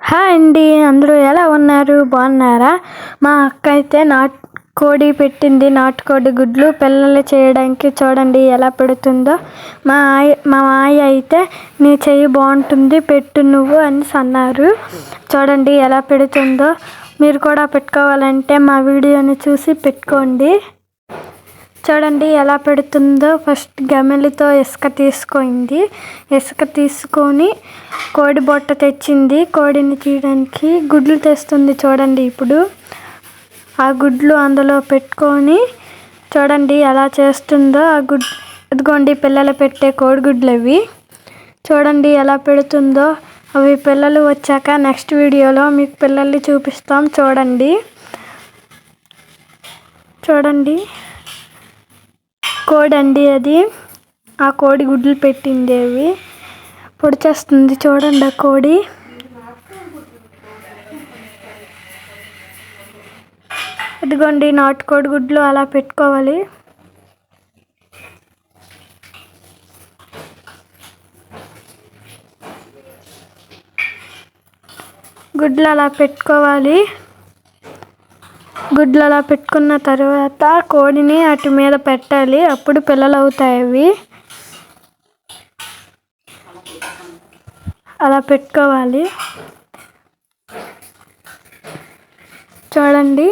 Hi అండి అందరూ ఎలా ఉన్నారు? బాగున్నారా? మా అక్క అయితే నాటు కోడి పెట్టింది. నాటుకోడి గుడ్లు పిల్లలు చేయడానికి చూడండి ఎలా పెడుతుందో. మా ఆయ మా మాయ అయితే నీ చెయ్యి బాగుంటుంది పెట్టు నువ్వు అని అన్నారు చూడండి ఎలా పెడుతుందో. మీరు కూడా పెట్టుకోవాలంటే మా వీడియోని చూసి పెట్టుకోండి. చూడండి ఎలా పెడుతుందో ఫస్ట్ గమలితో ఇసుక తీసుకుంది ఇసుక తీసుకొని కోడి బొట్ట తెచ్చింది. కోడిని తీయడానికి గుడ్లు తెస్తుంది చూడండి ఇప్పుడు. ఆ గుడ్లు అందులో పెట్టుకొని చూడండి ఎలా చేస్తుందో. ఆ గుడ్ ఇదిగోండి పిల్లలు పెట్టే కోడిగుడ్లు అవి చూడండి ఎలా పెడుతుందో. అవి పిల్లలు వచ్చాక నెక్స్ట్ వీడియోలో మీకు పిల్లల్ని చూపిస్తాం. చూడండి. చూడండి. కోడి అండి అది. ఆ కోడి గుడ్లు పెట్టింది అవి. పొడిచేస్తుంది చూడండి ఆ కోడి. ఇదిగోండి నాటుకోడి గుడ్లు అలా పెట్టుకోవాలి. గుడ్లు అలా పెట్టుకోవాలి. గుడ్లు అలా పెట్టుకున్న తర్వాత కోడిని అటు మీద పెట్టాలి. అప్పుడు పిల్లలు అవుతాయి అవి. అలా పెట్టుకోవాలి. చూడండి.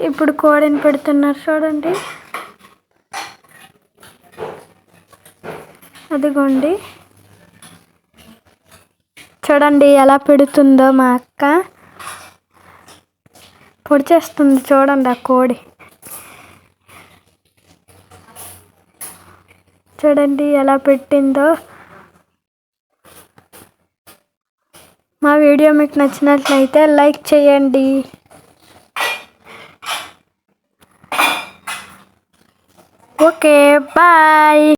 ఇప్పుడు కోడిని పెడుతున్నారు చూడండి. అదిగోండి. చూడండి ఎలా పెడుతుందో మా అక్క. పొడిచేస్తుంది చూడండి ఆ కోడి. చూడండి ఎలా పెట్టిందో. మా వీడియో మీకు నచ్చినట్లయితే లైక్ చేయండి. Okay bye.